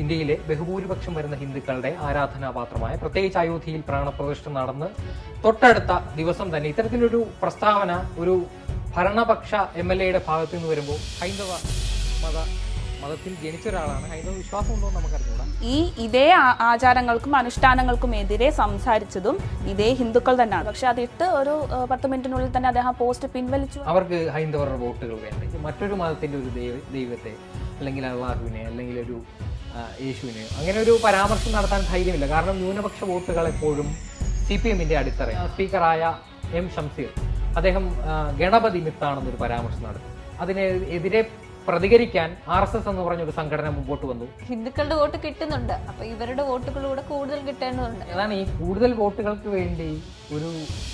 ഇന്ത്യയിലെ ബഹുഭൂരിപക്ഷം വരുന്ന ഹിന്ദുക്കളുടെ ആരാധനാപാത്രമായ പ്രത്യേകിച്ച് അയോധ്യയിൽ പ്രാണപ്രതിഷ്ഠ നടന്ന് തൊട്ടടുത്ത ദിവസം തന്നെ ഇത്തരത്തിലൊരു പ്രസ്താവന ഒരു ഭരണപക്ഷ എം എൽ എയുടെ ഭാഗത്തു നിന്ന് വരുമ്പോൾ ഹൈന്ദവ മത മതത്തിൽ ജനിച്ച ഒരാളാണ്. ഹൈന്ദവ വിശ്വാസം ഉണ്ടോ എന്ന് നമുക്കറിഞ്ഞൂടാ. ഈ ഇതേ ആചാരങ്ങൾക്കും അനുഷ്ഠാനങ്ങൾക്കും എതിരെ സംസാരിച്ചതും ഇതേ ഹിന്ദുക്കൾ തന്നെയാണ്. പക്ഷെ അതിട്ട് ഒരു പത്ത് മിനിറ്റിനുള്ളിൽ തന്നെ അദ്ദേഹം പോസ്റ്റ് പിൻവലിച്ചു. അവർക്ക് ഹൈന്ദവരുടെ വോട്ടുകൾ വേണ്ട. മറ്റൊരു മതത്തിന്റെ ഒരു ദൈവ ദൈവത്തെ അല്ലെങ്കിൽ അള്ളാഹുവിനെ അല്ലെങ്കിൽ ഒരു ആ, യേശുവിനെ അങ്ങനെ ഒരു പരാമർശം നടത്താൻ ധൈര്യമില്ല. കാരണം ന്യൂനപക്ഷ വോട്ടുകൾ എപ്പോഴും സി പി എമ്മിന്റെ അടിത്തറ സ്പീക്കറായ എം ഷംസീർ അദ്ദേഹം ഗണപതി മിത്താണെന്നൊരു പരാമർശം നടത്തി. അതിനെതിരെ പ്രതികരിക്കാൻ ആർ എസ് എസ് എന്ന് പറഞ്ഞൊരു സംഘടന മുമ്പോട്ട് വന്നു. ഹിന്ദുക്കളുടെ വോട്ട് കിട്ടുന്നുണ്ട്. അപ്പൊ ഇവരുടെ വോട്ടുകളൂടെ കൂടുതൽ കിട്ടേണ്ടതുണ്ട്. അതാണ് ഈ കൂടുതൽ വോട്ടുകൾക്ക് വേണ്ടി ഒരു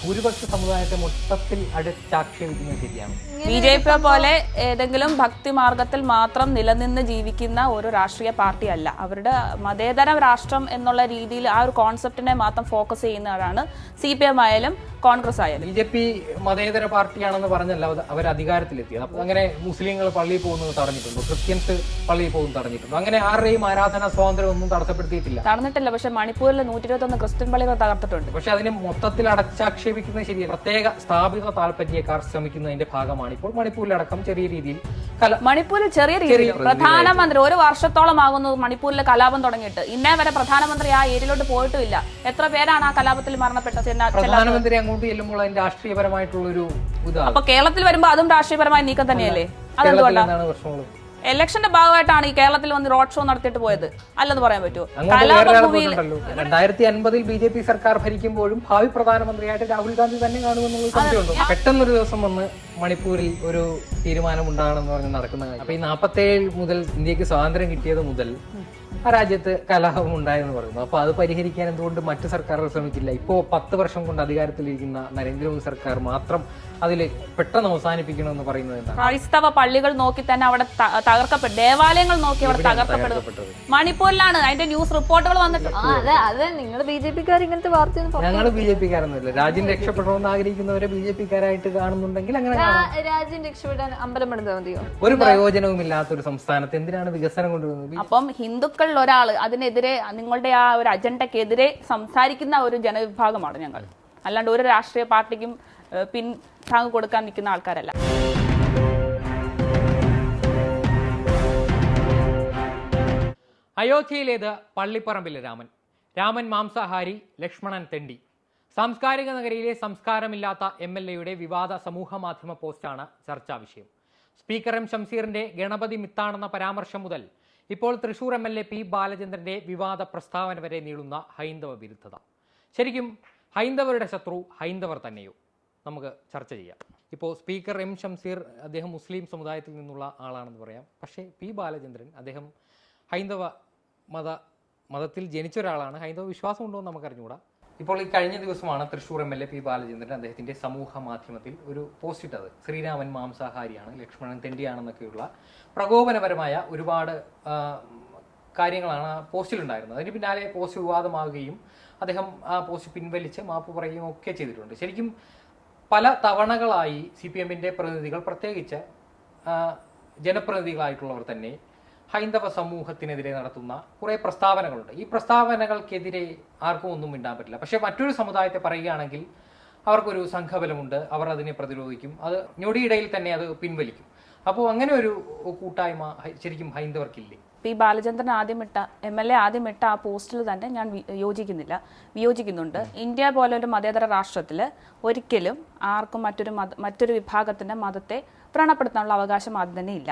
ഭൂരിപക്ഷ സമുദായത്തെ മൊത്തത്തിൽ അടിച്ചാക്ഷേപിക്കുന്നത് ശരിയാണ്. ബി ജെ പി പോലെ ഏതെങ്കിലും ഭക്തി മാർഗത്തിൽ മാത്രം നിലനിന്ന് ജീവിക്കുന്ന ഒരു രാഷ്ട്രീയ പാർട്ടി അല്ല. അവരുടെ മതേതര രാഷ്ട്രം എന്നുള്ള രീതിയിൽ ആ ഒരു കോൺസെപ്റ്റിനെ മാത്രം ഫോക്കസ് ചെയ്യുന്നതാണ് സി പി എം ആയാലും കോൺഗ്രസ് ആയാലും. ബി ജെ പി മതേതര പാർട്ടിയാണെന്ന് പറഞ്ഞല്ല അവ- അവർ അധികാരത്തിലെത്തിയത് അപ്പൊ അങ്ങനെ മുസ്ലിങ്ങൾ പള്ളിയിൽ പോകുന്നത് തടഞ്ഞിട്ടുണ്ട്. ക്രിസ്ത്യൻസ് പള്ളിയിൽ പോകുന്നത് തടഞ്ഞിട്ടുണ്ട്. അങ്ങനെ ആരുടെയും ആരാധന സ്വാതന്ത്ര്യം ഒന്നും തടസ്സപ്പെടുത്തിയിട്ടില്ല. തടഞ്ഞിട്ടില്ല. പക്ഷെ മണിപ്പൂരിലെ നൂറ്റി ഇരുപത്തൊന്ന് ക്രിസ്ത്യൻ പള്ളികൾ തകർത്തിട്ടുണ്ട്. പക്ഷെ അതിനെ മൊത്തത്തിൽ അടച്ചാക്ഷേപിക്കുന്ന ശരിയല്ല. പ്രത്യേക സ്ഥാപിത താല്പര്യക്കാർ ശ്രമിക്കുന്നതിന്റെ ഭാഗമാണ് ഇപ്പോൾ മണിപ്പൂരിലടക്കം ചെറിയ രീതിയിൽ മണിപ്പൂരിൽ ചെറിയ രീതിയിൽ. പ്രധാനമന്ത്രി ഒരു വർഷത്തോളം ആകുന്നു മണിപ്പൂരിലെ കലാപം തുടങ്ങിയിട്ട്. ഇന്നേ വരെ പ്രധാനമന്ത്രി ആ ഏരിയയിലോട്ട് പോയിട്ടില്ല എത്ര പേരാണ് ആ കലാപത്തിൽ മരണപ്പെട്ടത്? പ്രധാനമന്ത്രി അങ്ങോട്ട് ചെല്ലുമ്പോൾ അതിന്റെ രാഷ്ട്രീയപരമായിട്ടുള്ള ഒരു ഇതാണ്. അപ്പൊ കേരളത്തിൽ വരുമ്പോ അതും രാഷ്ട്രീയപരമായ നീക്കം തന്നെയല്ലേ? കേരളത്തിൽ അതെന്തുകൊണ്ടാ എന്താണ് ഇലക്ഷന്റെ ഭാഗമായിട്ടാണ് ഈ കേരളത്തിൽ വന്ന് റോഡ് ഷോ നടത്തിയിട്ട് പോയത്. അല്ലെന്ന് പറയാൻ പറ്റുമോ? രണ്ടായിരത്തി അൻപതിൽ ബി ജെ പി സർക്കാർ ഭരിക്കുമ്പോഴും ഭാവി പ്രധാനമന്ത്രിയായിട്ട് രാഹുൽ ഗാന്ധി തന്നെ കാണുമെന്നുള്ള സംശയമുണ്ടോ. പെട്ടെന്നൊരു ദിവസം വന്ന് മണിപ്പൂരിൽ ഒരു തീരുമാനം ഉണ്ടാകണമെന്ന് പറഞ്ഞ് നടക്കുന്ന കാര്യം. അപ്പൊ ഈ നാപ്പത്തേഴ് മുതൽ ഇന്ത്യയ്ക്ക് സ്വാതന്ത്ര്യം കിട്ടിയത് മുതൽ ആ രാജ്യത്ത് കലാപം ഉണ്ടായെന്ന് പറയുന്നു. അപ്പൊ അത് പരിഹരിക്കാൻ എന്തുകൊണ്ട് മറ്റു സർക്കാരുകൾ ശ്രമിക്കില്ല? ഇപ്പോ പത്ത് വർഷം കൊണ്ട് അധികാരത്തിലിരിക്കുന്ന നരേന്ദ്രമോദി സർക്കാർ മാത്രം അതിൽ പെട്ടെന്ന് അവസാനിപ്പിക്കണമെന്ന് പറയുന്നത് ക്രൈസ്തവ പള്ളികൾ നോക്കി തന്നെ അവിടെ തകർക്കപ്പെട്ടു ദേവാലയങ്ങൾ നോക്കി അവിടെ തകർക്കപ്പെടുന്നു തകർക്കപ്പെട്ടത്? മണിപ്പൂരിലാണ് അതിന്റെ ന്യൂസ് റിപ്പോർട്ടുകൾ വന്നിട്ട് ആ അതെ അതെ നിങ്ങൾ ബി ജെ പിക്കാർ ഇങ്ങനത്തെ വാർത്ത ഞങ്ങൾ ബി ജെ പിക്കാരൊന്നുമില്ല. രാജ്യം രക്ഷപ്പെടണമെന്ന് ആഗ്രഹിക്കുന്നവരെ ബി ജെ പിക്കാരായിട്ട് കാണുന്നുണ്ടെങ്കിൽ അങ്ങനെ കാണാം. രാജ്യം രക്ഷപ്പെടാൻ അമ്പലം പെടുന്നത് മതിയോ? ഒരു പ്രയോജനവും ഇല്ലാത്ത ഒരു സംസ്ഥാനത്ത് എന്തിനാണ് വികസനം കൊണ്ടുവരുന്നത്? അപ്പം ഹിന്ദുക്കളിൽ ഒരാൾ അതിനെതിരെ നിങ്ങളുടെ ആ ഒരു അജണ്ടക്കെതിരെ സംസാരിക്കുന്ന ഒരു ജനവിഭാഗമാണ് ഞങ്ങൾ. അല്ലാണ്ട് ഒരു രാഷ്ട്രീയ പാർട്ടിക്കും പിൻ താങ്ങ് കൊടുക്കാൻ നിൽക്കുന്ന ആൾക്കാരല്ല. അയോധ്യയിലേത് പള്ളിപ്പറമ്പിലെ രാമൻ. രാമൻ മാംസാഹാരി ലക്ഷ്മണൻ തെണ്ടി. സാംസ്കാരിക നഗരിയിലെ സംസ്കാരമില്ലാത്ത എം എൽ എയുടെ വിവാദ സമൂഹ മാധ്യമ പോസ്റ്റാണ് ചർച്ചാ വിഷയം. സ്പീക്കർ എം ഷംസീറിന്റെ ഗണപതി മിത്താണെന്ന പരാമർശം മുതൽ ഇപ്പോൾ Thrissur M L A P ബാലചന്ദ്രന്റെ വിവാദ പ്രസ്താവന വരെ നീളുന്ന ഹൈന്ദവ വിരുദ്ധത. ശരിക്കും ഹൈന്ദവരുടെ ശത്രു ഹൈന്ദവർ തന്നെയോ? നമുക്ക് ചർച്ച ചെയ്യാം. ഇപ്പോൾ സ്പീക്കർ എം ഷംസീർ അദ്ദേഹം മുസ്ലിം സമുദായത്തിൽ നിന്നുള്ള ആളാണെന്ന് പറയാം. പക്ഷേ പി ബാലചന്ദ്രൻ അദ്ദേഹം ഹൈന്ദവ മത മതത്തിൽ ജനിച്ച ഒരാളാണ്. ഹൈന്ദവ വിശ്വാസം ഉണ്ടോ എന്ന് നമുക്കറിഞ്ഞുകൂടാ. ഇപ്പോൾ ഈ കഴിഞ്ഞ ദിവസമാണ് Thrissur M L A P Balachandran അദ്ദേഹത്തിന്റെ സമൂഹ മാധ്യമത്തിൽ ഒരു പോസ്റ്റ് ഇട്ടത്. ശ്രീരാമൻ മാംസാഹാരിയാണ് ലക്ഷ്മണൻ തെണ്ടിയാണെന്നൊക്കെയുള്ള പ്രകോപനപരമായ ഒരുപാട് കാര്യങ്ങളാണ് ആ പോസ്റ്റിലുണ്ടായിരുന്നത് അതിന് പിന്നാലെ പോസ്റ്റ് വിവാദമാകുകയും അദ്ദേഹം ആ പോസ്റ്റ് പിൻവലിച്ച് മാപ്പ് പറയുകയും ഒക്കെ ചെയ്തിട്ടുണ്ട്. ശരിക്കും പല തവണകളായി സി പി എമ്മിന്റെ പ്രതിനിധികൾ പ്രത്യേകിച്ച് ജനപ്രതിനിധികളായിട്ടുള്ളവർ തന്നെ ഹൈന്ദവ സമൂഹത്തിനെതിരെ നടത്തുന്ന കുറേ പ്രസ്താവനകളുണ്ട്. ഈ പ്രസ്താവനകൾക്കെതിരെ ആർക്കും ഒന്നും മിണ്ടാൻ പറ്റില്ല. പക്ഷേ മറ്റൊരു സമുദായത്തെ പറയുകയാണെങ്കിൽ അവർക്കൊരു സംഘബലമുണ്ട്. അവർ അതിനെ പ്രതിരോധിക്കും. അത് ഞൊടിയിടയിൽ തന്നെ അത് പിൻവലിക്കും. അപ്പോൾ അങ്ങനെ ഒരു കൂട്ടായ്മ ശരിക്കും ഹൈന്ദവർക്കില്ലേ? ഈ ബാലചന്ദ്രൻ ആദ്യം ഇട്ട എം എൽ എ ആദ്യം ഇട്ട ആ പോസ്റ്റിൽ തന്നെ ഞാൻ യോജിക്കുന്നില്ല. വിയോജിക്കുന്നുണ്ട്. ഇന്ത്യ പോലെ ഒരു മതേതര രാഷ്ട്രത്തിൽ ഒരിക്കലും ആർക്കും മറ്റൊരു മത മറ്റൊരു വിഭാഗത്തിന്റെ മതത്തെ വ്രണപ്പെടുത്താനുള്ള അവകാശം ആദ്യം തന്നെ ഇല്ല.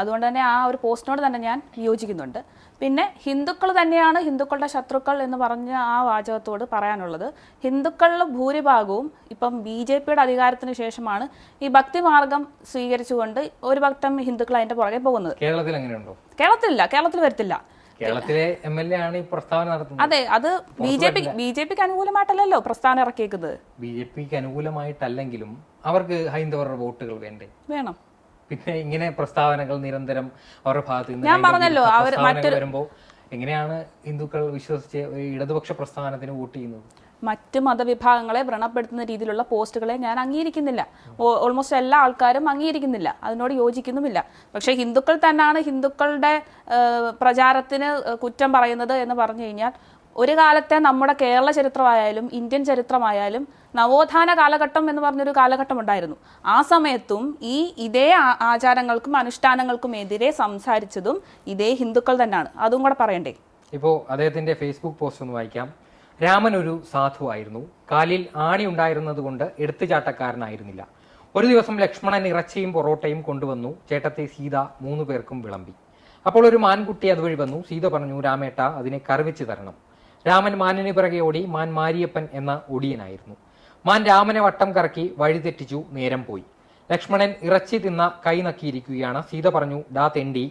അതുകൊണ്ട് തന്നെ ആ ഒരു പോസ്റ്റിനോട് തന്നെ ഞാൻ വിയോജിക്കുന്നുണ്ട് പിന്നെ ഹിന്ദുക്കൾ തന്നെയാണ് ഹിന്ദുക്കളുടെ ശത്രുക്കൾ എന്ന് പറഞ്ഞ ആ വാചകത്തോട് പറയാനുള്ളത്. ഹിന്ദുക്കളുടെ ഭൂരിഭാഗവും ഇപ്പം ബി ജെ പിയുടെ അധികാരത്തിന് ശേഷമാണ് ഈ ഭക്തിമാർഗം സ്വീകരിച്ചുകൊണ്ട് ഒരു ഭക്തം ഹിന്ദുക്കൾ അതിന്റെ പുറകെ പോകുന്നത്. കേരളത്തിൽ അങ്ങനെയുണ്ടോ കേരളത്തിലില്ല കേരളത്തിൽ വരത്തില്ല. കേരളത്തിലെ എം എൽ എ ആണ് ഈ പ്രസ്താവന നടത്തുന്നത്. അതെ അത് B J P B J പിക്ക് അനുകൂലമായിട്ടല്ലല്ലോ പ്രസ്ഥാനം ഇറക്കിയേക്കുന്നത്. ബി ജെ പിക്ക് അനുകൂലമായിട്ടല്ലെങ്കിലും അവർക്ക് ഹൈന്ദവരുടെ വോട്ടുകൾ വേണ്ടേ? വേണം. പിന്നെ ഇങ്ങനെ പ്രസ്താവനകൾ നിരന്തരം അവരുടെ ഭാഗത്ത് ഞാൻ പറഞ്ഞല്ലോ, അവർ മറ്റൊരു- വരുമ്പോൾ എങ്ങനെയാണ് ഹിന്ദുക്കൾ വിശ്വസിച്ച് ഇടതുപക്ഷ പ്രസ്ഥാനത്തിന് വോട്ട് ചെയ്യുന്നത്? മറ്റ് മതവിഭാഗങ്ങളെ വ്രണപ്പെടുത്തുന്ന രീതിയിലുള്ള പോസ്റ്റുകളെ ഞാൻ അംഗീകരിക്കുന്നില്ല. ഓൾമോസ്റ്റ് എല്ലാ ആൾക്കാരും അംഗീകരിക്കുന്നില്ല. അതിനോട് യോജിക്കുന്നുമില്ല. പക്ഷേ ഹിന്ദുക്കൾ തന്നെയാണ് ഹിന്ദുക്കളുടെ പ്രചാരത്തിന് കുറ്റം പറയുന്നത് എന്ന് പറഞ്ഞു കഴിഞ്ഞാൽ ഒരു കാലത്തെ നമ്മുടെ കേരള ചരിത്രമായാലും ഇന്ത്യൻ ചരിത്രമായാലും നവോത്ഥാന കാലഘട്ടം എന്ന് പറഞ്ഞൊരു കാലഘട്ടം ഉണ്ടായിരുന്നു. ആ സമയത്തും ഈ ഇതേ ആചാരങ്ങൾക്കും അനുഷ്ഠാനങ്ങൾക്കും എതിരെ സംസാരിച്ചതും ഇതേ ഹിന്ദുക്കൾ തന്നെയാണ്. അതും കൂടെ പറയണ്ടേ? ഇപ്പോ അദ്ദേഹത്തിന്റെ ഫേസ്ബുക്ക് പോസ്റ്റ് ഒന്ന് വായിക്കാം. രാമൻ ഒരു സാധുവായിരുന്നു കാലിൽ ആണി ഉണ്ടായിരുന്നത് കൊണ്ട് എടുത്തുചാട്ടക്കാരനായിരുന്നില്ല. ഒരു ദിവസം ലക്ഷ്മണൻ ഇറച്ചിയും പൊറോട്ടയും കൊണ്ടുവന്നു. ചേട്ടത്തെ സീത മൂന്നു പേർക്കും വിളമ്പി. അപ്പോൾ ഒരു മാൻകുട്ടി അതുവഴി വന്നു. സീത പറഞ്ഞു രാമേട്ട അതിനെ കറിവെച്ച് തരണം. രാമൻ മാനിന് പിറകെ ഓടി മാൻ മാരിയപ്പൻ എന്ന ഒടിയനായിരുന്നു. മാൻ രാമനെ വട്ടം കറക്കി വഴിതെറ്റിച്ചു നേരം പോയി. ലക്ഷ്മണൻ ഇറച്ചി തിന്ന കൈ നക്കിയിരിക്കുകയാണ്. സീത പറഞ്ഞു ഡാ തെണ്ടി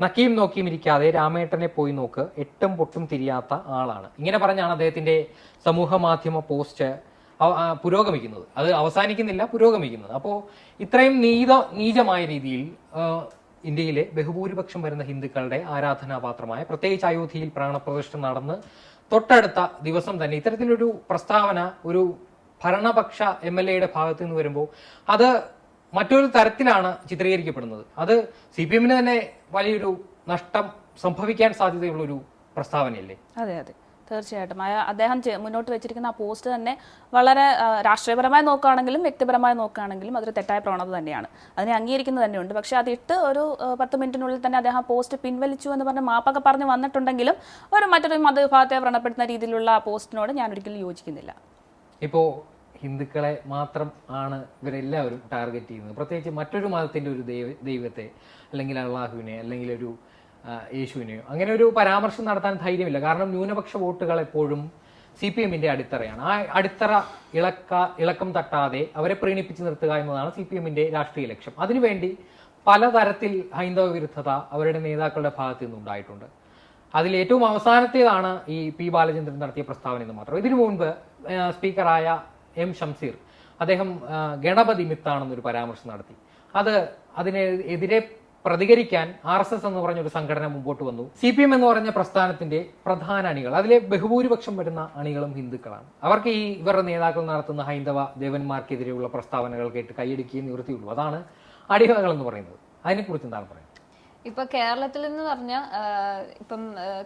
നക്കിയും നോക്കിയും ഇരിക്കാതെ രാമേട്ടനെ പോയി നോക്ക് എട്ടും പൊട്ടും തിരിയാത്ത ആളാണ്. ഇങ്ങനെ പറഞ്ഞാണ് അദ്ദേഹത്തിന്റെ സമൂഹ മാധ്യമ പോസ്റ്റ് പുരോഗമിക്കുന്നത്. അത് അവസാനിക്കുന്നില്ല പുരോഗമിക്കുന്നത്. അപ്പോൾ ഇത്രയും നീത നീചമായ രീതിയിൽ ഇന്ത്യയിലെ ബഹുഭൂരിപക്ഷം വരുന്ന ഹിന്ദുക്കളുടെ ആരാധനാപാത്രമായ പ്രത്യേകിച്ച് അയോധ്യയിൽ പ്രാണപ്രതിഷ്ഠ നടന്ന് തൊട്ടടുത്ത ദിവസം തന്നെ ഇത്തരത്തിലൊരു പ്രസ്താവന ഒരു ഭരണപക്ഷ എം എൽ എയുടെ ഭാഗത്ത് നിന്ന് വരുമ്പോൾ അത് മറ്റൊരു തരത്തിലാണ് ചിത്രീകരിക്കപ്പെടുന്നത്. അത് സി പി എമ്മിന് തന്നെ വലിയൊരു നഷ്ടം സംഭവിക്കാൻ സാധ്യതയുള്ള ഒരു പ്രസ്താവനയല്ലേ? അതെ അതെ. തീർച്ചയായിട്ടും. അദ്ദേഹം മുന്നോട്ട് വെച്ചിരിക്കുന്ന ആ പോസ്റ്റ് തന്നെ വളരെ രാഷ്ട്രീയപരമായി നോക്കുകയാണെങ്കിലും വ്യക്തിപരമായി നോക്കുകയാണെങ്കിലും അതൊരു തെറ്റായ പ്രവണത തന്നെയാണ്. അതിനെ അംഗീകരിക്കുന്നത് തന്നെയുണ്ട്. പക്ഷേ അതിട്ട് ഒരു പത്ത് മിനിറ്റിനുള്ളിൽ തന്നെ അദ്ദേഹം പോസ്റ്റ് പിൻവലിച്ചു എന്ന് പറഞ്ഞ് മാപ്പൊക്കെ പറഞ്ഞ് വന്നിട്ടുണ്ടെങ്കിലും ഒരു മറ്റൊരു മതവിഭാഗത്തെ വ്രണപ്പെടുത്തുന്ന രീതിയിലുള്ള ആ പോസ്റ്റിനോട് ഞാൻ ഒരിക്കലും യോജിക്കുന്നില്ല. ഇപ്പോൾ ഹിന്ദുക്കളെ മാത്രം ആണ് ഇവരെല്ലാവരും ടാർഗറ്റ് ചെയ്യുന്നത്. പ്രത്യേകിച്ച് മറ്റൊരു മതത്തിന്റെ ഒരു ദൈവ ദൈവത്തെ അല്ലെങ്കിൽ അള്ളാഹുവിനെ അല്ലെങ്കിൽ ഒരു യേശുവിനെയോ അങ്ങനെ ഒരു പരാമർശം നടത്താൻ ധൈര്യമില്ല. കാരണം ന്യൂനപക്ഷ വോട്ടുകൾ എപ്പോഴും സി പി എമ്മിന്റെ അടിത്തറയാണ്. ആ അടിത്തറ ഇളക്ക ഇളക്കം തട്ടാതെ അവരെ പ്രീണിപ്പിച്ച് നിർത്തുക എന്നതാണ് സി പി എമ്മിന്റെ രാഷ്ട്രീയ ലക്ഷ്യം. അതിനുവേണ്ടി പലതരത്തിൽ ഹൈന്ദവ വിരുദ്ധത അവരുടെ നേതാക്കളുടെ ഭാഗത്തു നിന്നുണ്ടായിട്ടുണ്ട് അതിൽ ഏറ്റവും അവസാനത്തേതാണ് ഈ പി ബാലചന്ദ്രൻ നടത്തിയ പ്രസ്താവന എന്ന് മാത്രം. ഇതിനു മുൻപ് സ്പീക്കറായ എം ഷംസീർ അദ്ദേഹം ഗണപതി മിത്താണെന്നൊരു പരാമർശം നടത്തി. അത് അതിനെതിരെ പ്രതികരിക്കാൻ ആർ എസ് എസ് എന്ന് പറഞ്ഞ ഒരു സംഘടന മുമ്പോട്ട് വന്നു. സി പി എം എന്ന് പറഞ്ഞ പ്രസ്ഥാനത്തിന്റെ പ്രധാന അണികൾ അതിലെ ബഹുഭൂരിപക്ഷം വരുന്ന അണികളും ഹിന്ദുക്കളാണ്. അവർക്ക് ഈ ഇവരുടെ നേതാക്കൾ നടത്തുന്ന ഹൈന്ദവ ദേവന്മാർക്കെതിരെയുള്ള പ്രസ്താവനകൾ കേട്ട് കൈയടിക്കുകയും നിവൃത്തിയുള്ളൂ അതാണ് അടിമകൾ എന്ന് പറയുന്നത്. അതിനെക്കുറിച്ച് എന്താണ് പറയുന്നത്? ഇപ്പൊ കേരളത്തിൽ എന്ന് പറഞ്ഞ ഇപ്പം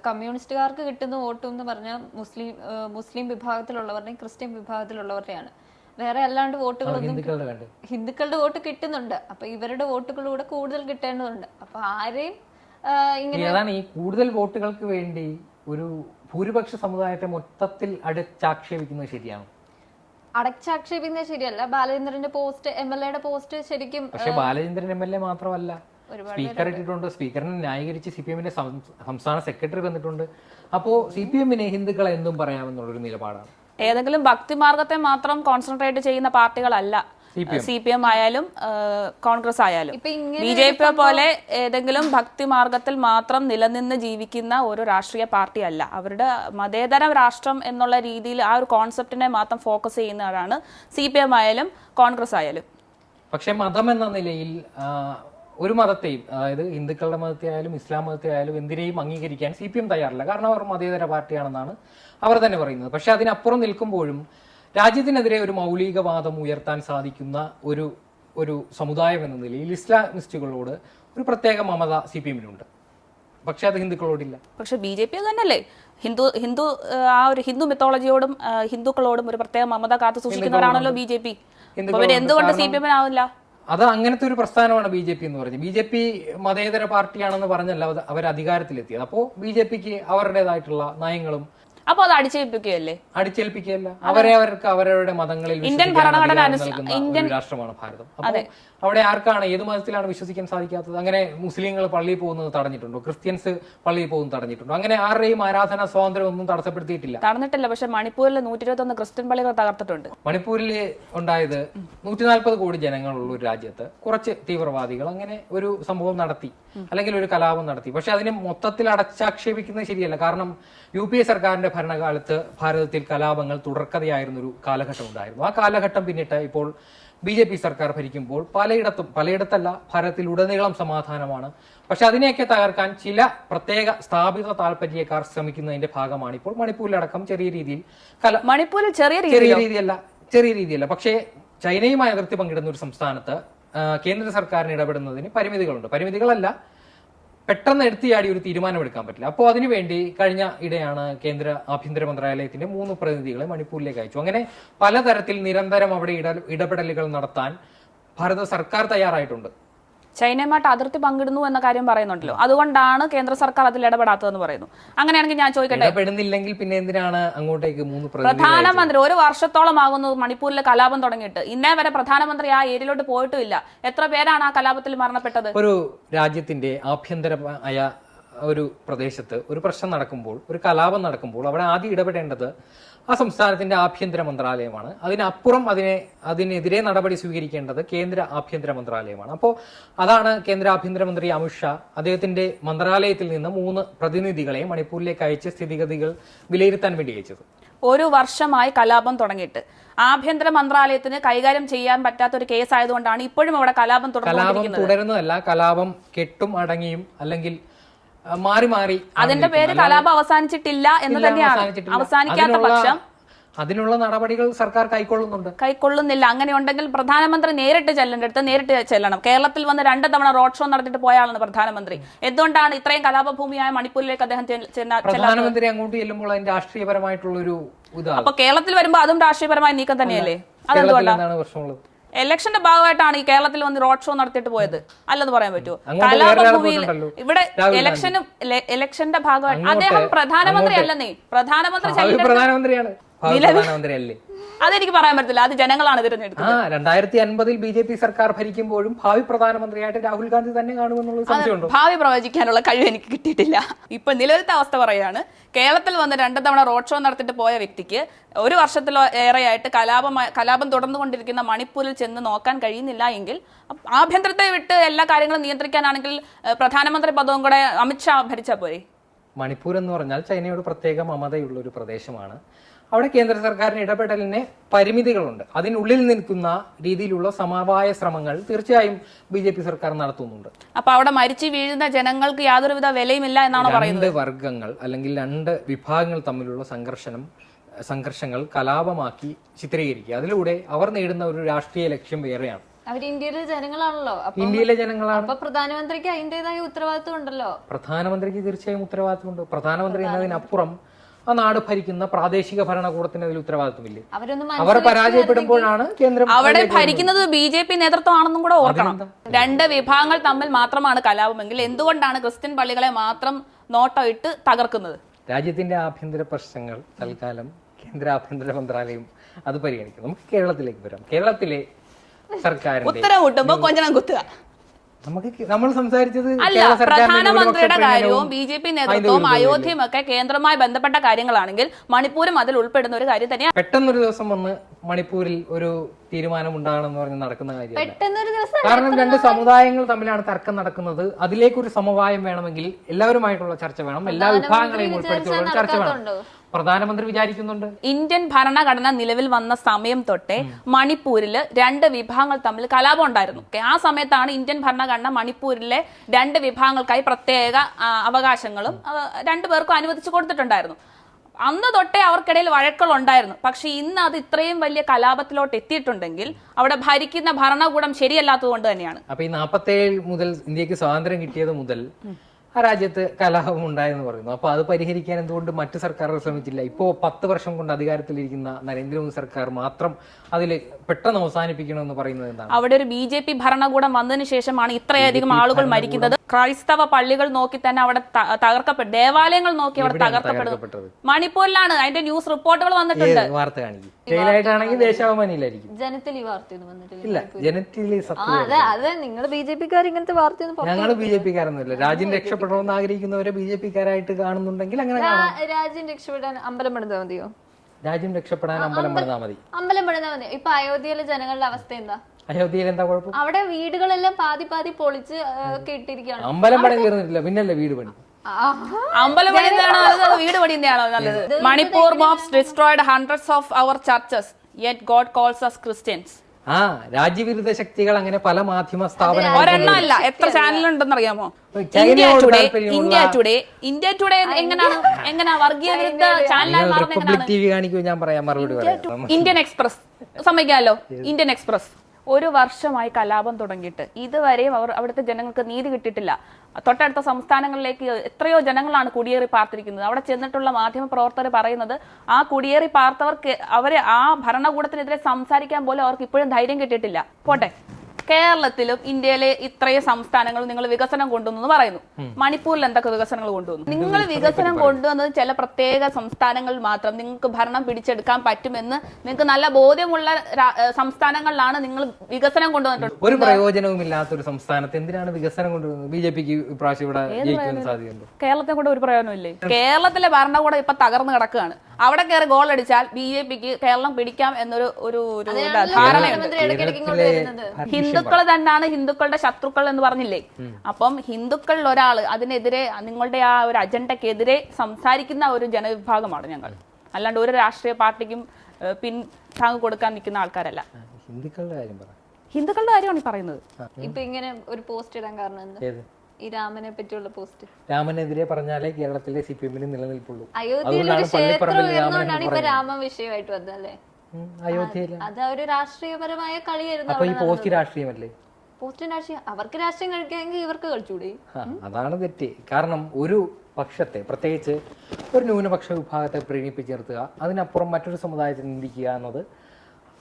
കമ്മ്യൂണിസ്റ്റുകാർക്ക് കിട്ടുന്ന വോട്ടും എന്ന് പറഞ്ഞാൽ മുസ്ലിം മുസ്ലിം വിഭാഗത്തിലുള്ളവരുടെയും ക്രിസ്ത്യൻ വിഭാഗത്തിലുള്ളവരുടെയാണ്. വേറെ അല്ലാണ്ട് വോട്ടുകളൊന്നും ഹിന്ദുക്കളുടെ വോട്ട് കിട്ടുന്നുണ്ട്. അപ്പൊ ഇവരുടെ വോട്ടുകളൂടെ കൂടുതൽ കിട്ടേണ്ടതുണ്ട്. അപ്പൊ ആരെയും ഇങ്ങനെ ഈ കൂടുതൽ വോട്ടുകൾക്ക് വേണ്ടി ഒരു ഭൂരിപക്ഷ സമുദായത്തെ മൊത്തത്തിൽ അടച്ചാക്ഷേപിക്കുന്നത് ശരിയാണ്? അടച്ചാക്ഷേപിക്കുന്നത് ശരിയല്ല. ബാലചന്ദ്രന്റെ പോസ്റ്റ് എം എൽ എയുടെ പോസ്റ്റ് ശരിക്കും പക്ഷെ ബാലചന്ദ്രൻ എം എൽ എ മാത്രമല്ല. സ്പീക്കർ ഇട്ടിട്ടുണ്ട്. സ്പീക്കറിനെ ന്യായീകരിച്ച് സി പി എമ്മിന്റെ സംസ്ഥാന സെക്രട്ടറി വന്നിട്ടുണ്ട്. അപ്പോ സി പി എമ്മിനെ ഹിന്ദുക്കളെ എന്തും പറയാമെന്നുള്ളൊരു നിലപാടാണ്. ഏതെങ്കിലും ഭക്തിമാർഗത്തെ മാത്രം കോൺസെൻട്രേറ്റ് ചെയ്യുന്ന പാർട്ടികളല്ല. C P M. ആയാലും കോൺഗ്രസ് ആയാലും. ബി ജെ പി പോലെ ഏതെങ്കിലും ഭക്തിമാർഗത്തിൽ മാത്രം നിലനിന്ന് ജീവിക്കുന്ന ഒരു രാഷ്ട്രീയ പാർട്ടി അല്ല അവരുടെ മതേതര രാഷ്ട്രം എന്നുള്ള രീതിയിൽ ആ ഒരു കോൺസെപ്റ്റിനെ മാത്രം ഫോക്കസ് ചെയ്യുന്നവരാണ് സി പി എം ആയാലും കോൺഗ്രസ് ആയാലും. പക്ഷെ മതം എന്ന നിലയിൽ ഒരു മതത്തെയും അതായത് ഹിന്ദുക്കളുടെ മതത്തെ ആയാലും ഇസ്ലാം മതത്തെ ആയാലും എന്തിനേയും അംഗീകരിക്കാൻ സി പി എം തയ്യാറില്ല. കാരണം അവർ മതേതര പാർട്ടിയാണെന്നാണ് അവർ തന്നെ പറയുന്നത്. പക്ഷെ അതിനപ്പുറം നിൽക്കുമ്പോഴും രാജ്യത്തിനെതിരെ ഒരു മൗലികവാദം ഉയർത്താൻ സാധിക്കുന്ന ഒരു ഒരു സമുദായം എന്ന നിലയിൽ ഇസ്ലാമിസ്റ്റുകളോട് ഒരു പ്രത്യേക മമത സി പി എമ്മിനുണ്ട്. പക്ഷെ അത് ഹിന്ദുക്കളോടില്ല. പക്ഷെ ബി ജെ പി തന്നെയല്ലേ ഹിന്ദു ഹിന്ദു ആ, ഒരു ഹിന്ദു മിത്തോളജിയോടും ഹിന്ദുക്കളോടും ഒരു പ്രത്യേക മമത കാത്തു സൂക്ഷിക്കുന്നവരാണല്ലോ ബി ജെ പി. എന്തുകൊണ്ട് സി പി എമ്മിനാവില്ല? അത് അങ്ങനത്തെ ഒരു പ്രസ്ഥാനമാണ് ബി ജെ പി എന്ന് പറഞ്ഞത്. ബി ജെ പി മതേതര പാർട്ടിയാണെന്ന് പറഞ്ഞല്ല അവർ അധികാരത്തിലെത്തിയത് അപ്പോൾ ബി ജെ പിക്ക് അവരുടേതായിട്ടുള്ള നയങ്ങളും അപ്പോൾ അത് അടിച്ചേൽപ്പിക്കുകയല്ലേ? അടിച്ചേൽപ്പിക്കുകയല്ല. അവരെ അവർക്ക് അവരവരുടെ മതങ്ങളിൽ ഇന്ത്യൻ ഭരണഘടന ഒരു രാഷ്ട്രമാണ് ഭാരതം. അതെ. അവിടെ ആർക്കാണ് ഏത് മതത്തിലാണ് വിശ്വസിക്കാൻ സാധിക്കാത്തത്? അങ്ങനെ മുസ്ലിങ്ങൾ പള്ളിയിൽ പോകുന്നത് തടഞ്ഞിട്ടുണ്ടോ? ക്രിസ്ത്യൻസ് പള്ളിയിൽ പോകുന്നത് തടഞ്ഞിട്ടുണ്ടോ? അങ്ങനെ ആരുടെയും ആരാധന സ്വാതന്ത്ര്യം ഒന്നും തടസ്സപ്പെടുത്തിയിട്ടില്ല. തടഞ്ഞിട്ടില്ല. പക്ഷെ മണിപ്പൂരിൽ നൂറ്റി ഇരുപത്തി ഒന്ന് ക്രിസ്ത്യൻ പള്ളികൾ തകർത്തിട്ടുണ്ട്. മണിപ്പൂരിൽ ഉണ്ടായത് നൂറ്റി നാൽപ്പത് കോടി ജനങ്ങളുള്ള ഒരു രാജ്യത്ത് കുറച്ച് തീവ്രവാദികൾ അങ്ങനെ ഒരു സംഭവം നടത്തി. അല്ലെങ്കിൽ ഒരു കലാപം നടത്തി. പക്ഷെ അതിനെ മൊത്തത്തിൽ അടച്ചാക്ഷേപിക്കുന്നത് ശരിയല്ല. കാരണം യു പി എ സർക്കാരിന്റെ ഭരണകാലത്ത് ഭാരതത്തിൽ കലാപങ്ങൾ തുടർക്കഥയായിരുന്ന ഒരു കാലഘട്ടം ഉണ്ടായിരുന്നു. ആ കാലഘട്ടം പിന്നിട്ട് ഇപ്പോൾ ബി ജെ പി സർക്കാർ ഭരിക്കുമ്പോൾ പലയിടത്തും പലയിടത്തല്ല ഭാരതത്തിലുടനീളം സമാധാനമാണ്. പക്ഷെ അതിനെയൊക്കെ തകർക്കാൻ ചില പ്രത്യേക സ്ഥാപിത താല്പര്യക്കാർ ശ്രമിക്കുന്നതിന്റെ ഭാഗമാണ് ഇപ്പോൾ മണിപ്പൂരിലടക്കം ചെറിയ രീതിയിൽ കല മണിപ്പൂരിൽ ചെറിയ ചെറിയ രീതിയല്ല ചെറിയ രീതിയല്ല. പക്ഷേ ചൈനയുമായി അതിർത്തി പങ്കിടുന്ന ഒരു സംസ്ഥാനത്ത് കേന്ദ്ര സർക്കാരിന് ഇടപെടുന്നതിന് പരിമിതികളുണ്ട്. പരിമിതികളല്ല പെട്ടെന്ന് എടുത്തിയാടി ഒരു തീരുമാനമെടുക്കാൻ പറ്റില്ല. അപ്പോൾ അതിനുവേണ്ടി കഴിഞ്ഞ ഇടെയാണ് കേന്ദ്ര ആഭ്യന്തര മന്ത്രാലയത്തിന്റെ മൂന്ന് പ്രതിനിധികളെ മണിപ്പൂരിലേക്ക് അയച്ചു. അങ്ങനെ പലതരത്തിൽ നിരന്തരം അവിടെ ഇട ഇടപെടലുകൾ നടത്താൻ ഭാരത സർക്കാർ തയ്യാറായിട്ടുണ്ട്. ചൈനയുമായിട്ട് അതിർത്തി പങ്കിടുന്നു എന്ന കാര്യം പറയുന്നുണ്ടല്ലോ. അതുകൊണ്ടാണ് കേന്ദ്ര സർക്കാർ അതിൽ ഇടപെടാത്തതെന്ന് പറയുന്നു. അങ്ങനെയാണെങ്കിൽ ഞാൻ ചോദിക്കട്ടെ? പിന്നെ എന്തിനാണ് അങ്ങോട്ടേക്ക് മൂന്ന് പ്രധാനമന്ത്രി ഒരു വർഷത്തോളം ആകുന്നു മണിപ്പൂരിലെ കലാപം തുടങ്ങിയിട്ട്. ഇന്നേ വരെ പ്രധാനമന്ത്രി ആ ഏരിയയിലോട്ട് പോയിട്ടുമില്ല. എത്ര പേരാണ് ആ കലാപത്തിൽ മരണപ്പെട്ടത്? ഒരു രാജ്യത്തിന്റെ ആഭ്യന്തരമായ ഒരു പ്രദേശത്ത് ഒരു പ്രശ്നം നടക്കുമ്പോൾ ഒരു കലാപം നടക്കുമ്പോൾ അവിടെ ആദ്യം ഇടപെടേണ്ടത് ആ സംസ്ഥാനത്തിന്റെ ആഭ്യന്തര മന്ത്രാലയമാണ്. അതിനപ്പുറം അതിനെ അതിനെതിരെ നടപടി സ്വീകരിക്കേണ്ടത് കേന്ദ്ര ആഭ്യന്തര മന്ത്രാലയമാണ്. അപ്പോൾ അതാണ് കേന്ദ്ര ആഭ്യന്തരമന്ത്രി അമിത്ഷാ അദ്ദേഹത്തിന്റെ മന്ത്രാലയത്തിൽ നിന്ന് മൂന്ന് പ്രതിനിധികളെ മണിപ്പൂരിലേക്ക് അയച്ച് സ്ഥിതിഗതികൾ വിലയിരുത്താൻ വേണ്ടി അയച്ചത്. ഒരു വർഷമായി കലാപം തുടങ്ങിയിട്ട്. ആഭ്യന്തര മന്ത്രാലയത്തിന് കൈകാര്യം ചെയ്യാൻ പറ്റാത്ത ഒരു കേസ് ആയതുകൊണ്ടാണ് ഇപ്പോഴും അവിടെ കലാപം തുടരുന്നതല്ല കലാപം കെട്ടും അടങ്ങിയും അല്ലെങ്കിൽ മാറി മാറി അതിന്റെ പേര് കലാപം അവസാനിച്ചിട്ടില്ല എന്ന് തന്നെയാണ്. അവസാനിക്കാത്ത പക്ഷം അതിനുള്ള നടപടികൾ സർക്കാർ കൈക്കൊള്ളുന്നുണ്ട്. കൈക്കൊള്ളുന്നില്ല. അങ്ങനെ ഉണ്ടെങ്കിൽ പ്രധാനമന്ത്രി നേരിട്ട് ചെല്ലേണ്ട അടുത്ത് നേരിട്ട് ചെല്ലണം. കേരളത്തിൽ വന്ന് രണ്ട് തവണ റോഡ് ഷോ നടത്തിയിട്ട് പോയ ആളാണ് പ്രധാനമന്ത്രി. എന്തുകൊണ്ടാണ് ഇത്രയും കലാപഭൂമിയായ മണിപ്പൂരിലേക്ക് അദ്ദേഹം പ്രധാനമന്ത്രി അങ്ങോട്ട് ചെല്ലുമ്പോൾ അതിന്റെ രാഷ്ട്രീയപരമായിട്ടുള്ള ഒരു ഇതാണ്. അപ്പൊ കേരളത്തിൽ വരുമ്പോൾ അതും രാഷ്ട്രീയപരമായ നീക്കം തന്നെയല്ലേ? അതെന്തുകൊണ്ടാണ് പ്രശ്നമുള്ളത്? ഇലക്ഷന്റെ ഭാഗമായിട്ടാണ് ഈ കേരളത്തിൽ വന്ന് റോഡ് ഷോ നടത്തിയിട്ട് പോയത്. അല്ലെന്ന് പറയാൻ പറ്റുമോ? കലാപഭൂമിയിൽ ഇവിടെ എലക്ഷനും ഇലക്ഷനും ഇലക്ഷന്റെ ഭാഗമായിട്ട് അദ്ദേഹം പ്രധാനമന്ത്രി. അല്ലെന്നേ. പ്രധാനമന്ത്രി പ്രധാനമന്ത്രിയാണ്. അതെനിക്ക് പറയാൻ പറ്റില്ല അത് ജനങ്ങളാണ് തിരഞ്ഞെടുത്തത്. ആ രണ്ടായിരത്തി അൻപതിൽ ബി ജെ പി സർക്കാർ ഭരിക്കുമ്പോഴും ഭാവി പ്രധാനമന്ത്രിയായിട്ട് രാഹുൽ ഗാന്ധി തന്നെ കാണുമെന്നുള്ള സംശയമുണ്ടോ? ഭാവി പ്രവചിക്കാനുള്ള കഴിവ് എനിക്ക് കിട്ടിയിട്ടില്ല. ഇപ്പൊ നിലവിലത്തെ അവസ്ഥ പറയാണ് കേരളത്തിൽ വന്ന് രണ്ട് തവണ റോഡ് ഷോ നടത്തിയിട്ട് പോയ വ്യക്തിക്ക് ഒരു വർഷത്തിലോ ഏറെയായിട്ട് കലാപം കലാപം തുടർന്നുകൊണ്ടിരിക്കുന്ന മണിപ്പൂരിൽ ചെന്ന് നോക്കാൻ കഴിയുന്നില്ല എങ്കിൽ ആഭ്യന്തരത്തെ വിട്ട് എല്ലാ കാര്യങ്ങളും നിയന്ത്രിക്കാനാണെങ്കിൽ പ്രധാനമന്ത്രി പദവും കൂടെ അമിത്ഷാ ഭരിച്ചാൽ പോരെ? മണിപ്പൂർ എന്ന് പറഞ്ഞാൽ ചൈനയോട് പ്രത്യേക മമതയുള്ള ഒരു പ്രദേശമാണ്. അവിടെ കേന്ദ്ര സർക്കാരിന് ഇടപെടലിന് പരിമിതികളുണ്ട്. അതിനുള്ളിൽ നിൽക്കുന്ന രീതിയിലുള്ള സമവായ ശ്രമങ്ങൾ തീർച്ചയായും ബി ജെ പി സർക്കാർ നടത്തുന്നുണ്ട്. അപ്പൊ അവിടെ മരിച്ചു വീഴുന്ന ജനങ്ങൾക്ക് യാതൊരുവിധ വിലയുമില്ല എന്നാണ് പറയുന്നത്? രണ്ട് വർഗങ്ങൾ അല്ലെങ്കിൽ രണ്ട് വിഭാഗങ്ങൾ തമ്മിലുള്ള സംഘർഷണം സംഘർഷങ്ങൾ കലാപമാക്കി ചിത്രീകരിക്കുക. അതിലൂടെ അവർ നേടുന്ന ഒരു രാഷ്ട്രീയ ലക്ഷ്യം വേറെയാണ്. അവർ ഇന്ത്യയിലെ ജനങ്ങളാണല്ലോ. ഇന്ത്യയിലെ ജനങ്ങളാണ്. അപ്പൊ പ്രധാനമന്ത്രിക്ക് അതിന്റേതായ ഉത്തരവാദിത്വം ഉണ്ടല്ലോ. പ്രധാനമന്ത്രിക്ക് തീർച്ചയായും ഉത്തരവാദിത്വമുണ്ട്. പ്രധാനമന്ത്രി എന്നതിനപ്പുറം ആ നാട് ഭരിക്കുന്ന പ്രാദേശിക ഭരണകൂടത്തിന് അതിൽ ഉത്തരവാദിത്വമില്ലേ? അവർ പരാജയപ്പെടുമ്പോഴാണ് കേന്ദ്രം അവിടെ ഭരിക്കുന്നത് ബി ജെ പി നേതൃത്വമാണെന്നും കൂടെ ഓർക്കണം. രണ്ട് വിഭാഗങ്ങൾ തമ്മിൽ മാത്രമാണ് കലാപമെങ്കിൽ എന്തുകൊണ്ടാണ് ക്രിസ്ത്യൻ പള്ളികളെ മാത്രം നോട്ടം ഇട്ട് തകർക്കുന്നത്? രാജ്യത്തിന്റെ ആഭ്യന്തര പ്രശ്നങ്ങൾ തൽക്കാലം കേന്ദ്ര ആഭ്യന്തര മന്ത്രാലയം അത് പരിഗണിക്കും. നമുക്ക് കേരളത്തിലേക്ക് വരാം. കേരളത്തിലെ സർക്കാർ ഉത്തരവ് മുട്ടുമ്പോ കൊഞ്ചനം കുത്തുക. നമുക്ക് നമ്മൾ സംസാരിച്ചത് അല്ല പ്രധാനമന്ത്രിയുടെ കാര്യവും ബി ജെ പി നേതൃത്വവും അയോധ്യയും ഒക്കെ കേന്ദ്രവുമായി ബന്ധപ്പെട്ട കാര്യങ്ങളാണെങ്കിൽ മണിപ്പൂരും അതിൽ ഉൾപ്പെടുന്ന ഒരു കാര്യം തന്നെയാണ് പെട്ടെന്നൊരു ദിവസം വന്ന് മണിപ്പൂരിൽ ഒരു തീരുമാനം ഉണ്ടാകണമെന്ന് പറഞ്ഞ് നടക്കുന്ന കാര്യമാണ് ദിവസം കാരണം രണ്ട് സമുദായങ്ങൾ തമ്മിലാണ് തർക്കം നടക്കുന്നത്. അതിലേക്കൊരു സമവായം വേണമെങ്കിൽ എല്ലാവരുമായിട്ടുള്ള ചർച്ച വേണം. എല്ലാ വിഭാഗങ്ങളെയും ഉൾപ്പെടുത്തിയുള്ള ചർച്ച വേണം. പ്രധാനമന്ത്രി വിചാരിക്കുന്നുണ്ട്. ഇന്ത്യൻ ഭരണഘടന നിലവിൽ വന്ന സമയം തൊട്ടേ മണിപ്പൂരിൽ രണ്ട് വിഭാഗങ്ങൾ തമ്മിൽ കലാപം ഉണ്ടായിരുന്നു. ആ സമയത്താണ് ഇന്ത്യൻ ഭരണഘടന മണിപ്പൂരിലെ രണ്ട് വിഭാഗങ്ങൾക്കായി പ്രത്യേക അവകാശങ്ങളും രണ്ടുപേർക്കും അനുവദിച്ചു കൊടുത്തിട്ടുണ്ടായിരുന്നു. അന്ന് തൊട്ടേ അവർക്കിടയിൽ വഴക്കുകൾ ഉണ്ടായിരുന്നു പക്ഷെ ഇന്ന് അത് ഇത്രയും വലിയ കലാപത്തിലോട്ട് എത്തിയിട്ടുണ്ടെങ്കിൽ അവിടെ ഭരിക്കുന്ന ഭരണകൂടം ശരിയല്ലാത്തത് കൊണ്ട് തന്നെയാണ്. അപ്പൊ ഈ നാപ്പത്തേഴ് മുതൽ ഇന്ത്യയ്ക്ക് സ്വാതന്ത്ര്യം കിട്ടിയത് മുതൽ ആ രാജ്യത്ത് കലാപം ഉണ്ടായെന്ന് പറയുന്നു. അപ്പൊ അത് പരിഹരിക്കാൻ എന്തുകൊണ്ട് മറ്റ് സർക്കാരുകൾ ശ്രമിച്ചില്ല? ഇപ്പോ പത്ത് വർഷം കൊണ്ട് അധികാരത്തിലിരിക്കുന്ന നരേന്ദ്രമോദി സർക്കാർ മാത്രം അതിൽ പെട്ടെന്ന് അവസാനിപ്പിക്കണമെന്ന് പറയുന്നത് എന്താണ്? അവിടെ ഒരു ബി ജെ പി ഭരണകൂടം വന്നതിന് ശേഷമാണ് ഇത്രയധികം ആളുകൾ മരിക്കുന്നത്. ക്രൈസ്തവ പള്ളികൾ നോക്കി തന്നെ അവിടെ തകർക്കപ്പെട്ടു ദേവാലയങ്ങൾ നോക്കി അവിടെ തകർക്കപ്പെടുന്നു മണിപ്പൂരിലാണ്. അതിന്റെ ന്യൂസ് റിപ്പോർട്ടുകൾ വന്നിട്ടുണ്ട്. വാർത്ത കാണിക്കും? ജനത്തിൽ ഈ വാർത്തയൊന്നും വന്നിട്ടില്ല. ഇല്ല ജനറ്റിലെ സത്യം അതെ അതെ നിങ്ങൾ ബി ജെ പിക്കാർ ഇങ്ങനത്തെ വാർത്തയൊന്നും പുറത്ത് ഞങ്ങൾ ബി ജെ പിക്കാരൊന്നുമില്ല. രാജ്യം രക്ഷപ്പെടണമെന്ന് ആഗ്രഹിക്കുന്നവരെ ബി ജെ പിക്കാരായിട്ട് കാണുന്നുണ്ടെങ്കിൽ അങ്ങനെ കാണാം. രാജ്യം രക്ഷപ്പെടാൻ അമ്പലം പെടുന്ന മതിയോ? രാജ്യം രക്ഷപ്പെടാൻ അമ്പലം പണിതാൽ മതി. അമ്പലം പണിതാൽ മതി. ഇപ്പൊ അയോധ്യയിലെ ജനങ്ങളുടെ അവസ്ഥ എന്താ? അയോധ്യയിൽ എന്താ കുഴപ്പം? അവിടെ വീടുകളെല്ലാം പാതി പാതി പൊളിച്ച് കെട്ടിരിക്കുകയാണ് ഒക്കെ ഇട്ടിരിക്കുകയാണ് അമ്പലം പണി തീർന്നിട്ടില്ല. പിന്നല്ലേ വീട് പണി. അമ്പലം പണിയുന്നതാണോ നല്ലത് വീട് പണിയുന്നതാണോ നല്ലത്. Manipur mobs destroyed hundreds of our churches yet God calls us Christians ആ രാജ്യവിരുദ്ധ ശക്തികൾ അങ്ങനെ പല മാധ്യമ അല്ല. എത്ര ചാനൽ ഉണ്ടെന്ന് അറിയാമോ India Today India Today India Today എങ്ങനെയാണ് എങ്ങനെയാ വർഗീയ വിരുദ്ധ ചാനലായി മാറുന്നത് ഞാൻ പറയാം മറുപടി പറയാം. ഇന്ത്യൻ എക്സ്പ്രസ് സമ്മതിക്കാമല്ലോ ഇന്ത്യൻ എക്സ്പ്രസ് ഒരു വർഷമായി കലാപം തുടങ്ങിയിട്ട്. ഇതുവരെയും അവർ അവിടുത്തെ ജനങ്ങൾക്ക് നീതി കിട്ടിയിട്ടില്ല. തൊട്ടടുത്ത സംസ്ഥാനങ്ങളിലേക്ക് എത്രയോ ജനങ്ങളാണ് കുടിയേറി പാർത്തിരിക്കുന്നത്. അവിടെ ചെന്നിട്ടുള്ള മാധ്യമ പ്രവർത്തകർ പറയുന്നത് ആ കുടിയേറി പാർത്തവർക്ക് അവരെ ആ ഭരണകൂടത്തിനെതിരെ സംസാരിക്കാൻ പോലും അവർക്ക് ഇപ്പോഴും ധൈര്യം കിട്ടിയിട്ടില്ല. പോട്ടെ. കേരളത്തിലും ഇന്ത്യയിലെ ഇത്രയും സംസ്ഥാനങ്ങളും നിങ്ങൾ വികസനം കൊണ്ടുവന്നു എന്ന് പറയുന്നു. മണിപ്പൂരിൽ എന്തൊക്കെ വികസനങ്ങൾ കൊണ്ടുവന്നു? നിങ്ങൾ വികസനം കൊണ്ടുവന്നത് ചില പ്രത്യേക സംസ്ഥാനങ്ങളിൽ മാത്രം നിങ്ങൾക്ക് ഭരണം പിടിച്ചെടുക്കാൻ പറ്റുമെന്ന് നിങ്ങൾക്ക് നല്ല ബോധ്യമുള്ള സംസ്ഥാനങ്ങളിലാണ് നിങ്ങൾ വികസനം കൊണ്ടുവന്നിട്ടുള്ളത്. ഒരു പ്രയോജനവും ഇല്ലാത്ത ഒരു സംസ്ഥാനത്ത് എന്തിനാണ് വികസനം കൊണ്ടുവന്നത് ബി ജെ പിക്ക് ഇപ്രാവശ്യം ഇവിടെ കേരളത്തെ കൂടെ ഒരു പ്രയോജനമില്ലേ കേരളത്തിലെ ഭരണകൂടം ഇപ്പൊ തകർന്നു കിടക്കുകയാണ്. അവിടെ കയറി ഗോൾ അടിച്ചാൽ ബി ജെ പിക്ക് കേരളം പിടിക്കാം എന്നൊരു ഒരു ഹിന്ദു ധാരണയുണ്ട്. ഹിന്ദുക്കൾ തന്നെയാണ് ഹിന്ദുക്കളുടെ ശത്രുക്കൾ എന്ന് പറഞ്ഞില്ലേ? അപ്പം ഹിന്ദുക്കളിൽ ഒരാൾ അതിനെതിരെ നിങ്ങളുടെ ആ ഒരു അജണ്ടക്കെതിരെ സംസാരിക്കുന്ന ഒരു ജനവിഭാഗമാണ് ഞങ്ങൾ. അല്ലാണ്ട് ഒരു രാഷ്ട്രീയ പാർട്ടിക്കും പിൻ താങ്ങ് കൊടുക്കാൻ നിൽക്കുന്ന ആൾക്കാരല്ല. ഹിന്ദുക്കളുടെ കാര്യം പറ. ഹിന്ദുക്കളുടെ കാര്യമാണ് ഈ പറയുന്നത് ഇപ്പൊ ഇങ്ങനെ ഒരു പോസ്റ്റ് ഇടാൻ കാരണം എന്താ? ഈ രാമനെ പറ്റിയുള്ള പോസ്റ്റ്. രാമനെതിരെ പറഞ്ഞാലേ കേരളത്തിലെ സി പി എമ്മിന് നിലനിൽപ്പുള്ളൂ. അയോധ്യയിൽ ഒരു ക്ഷേത്രം രാമനെ ഉയർന്നുകൊണ്ടാണ് ഇപ്പൊ രാമ വിഷയമായിട്ട് വന്നത് അല്ലേ? അയോധ്യയിലെ. അത് ഒരു രാഷ്ട്രീയപരമായ കളിയായിരുന്നു അപ്പൊ ഈ പോസ്റ്റ് രാഷ്ട്രീയമല്ലേ? പോസ്റ്റ് രാഷ്ട്രീയം അവർക്ക് രാഷ്ട്രീയം കളിക്കാമെങ്കിൽ ഇവർക്ക് കളിച്ചൂടെ? അതാണ് തെറ്റ്. കാരണം ഒരു പക്ഷത്തെ പ്രത്യേകിച്ച് ഒരു ന്യൂനപക്ഷ വിഭാഗത്തെ പ്രീണിപ്പിച്ച് നിർത്തുക അതിനപ്പുറം മറ്റൊരു സമുദായത്തെ നിന്ദിക്കുക എന്നത്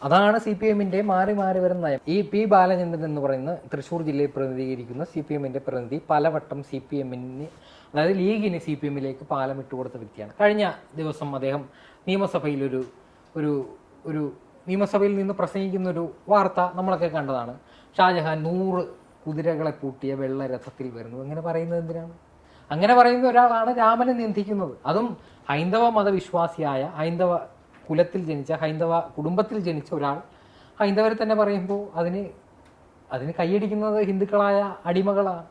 അതാണ് സി പി എമ്മിന്റെ മാറി മാറി വരുന്ന നയം. ഈ പി ബാലചന്ദ്രൻ എന്ന് പറയുന്ന തൃശ്ശൂർ ജില്ലയെ പ്രതിനിധീകരിക്കുന്ന സി പി എമ്മിന്റെ പ്രതിനിധി പലവട്ടം സി പി എമ്മിന് അതായത് ലീഗിന് സി പി എമ്മിലേക്ക് പാലം ഇട്ടുകൊടുത്ത വ്യക്തിയാണ്. കഴിഞ്ഞ ദിവസം അദ്ദേഹം നിയമസഭയിൽ ഒരു ഒരു ഒരു നിയമസഭയിൽ നിന്ന് പ്രസംഗിക്കുന്ന ഒരു വാർത്ത നമ്മളൊക്കെ കണ്ടതാണ്. ഷാജഹാൻ നൂറ് കുതിരകളെ പൂട്ടിയ വെള്ള രഥത്തിൽ വരുന്നു. അങ്ങനെ പറയുന്നത് എന്തിനാണ്? അങ്ങനെ പറയുന്ന ഒരാളാണ് രാമനെ നിന്ദിക്കുന്നത്. അതും ഹൈന്ദവ മതവിശ്വാസിയായ ഹൈന്ദവ കുലത്തിൽ ജനിച്ച ഹൈന്ദവ കുടുംബത്തിൽ ജനിച്ച ഒരാൾ ഹൈന്ദവരെ തന്നെ പറയുമ്പോൾ അതിന് അതിന് കൈയടിക്കുന്നത് ഹിന്ദുക്കളായ അടിമകളാണ്.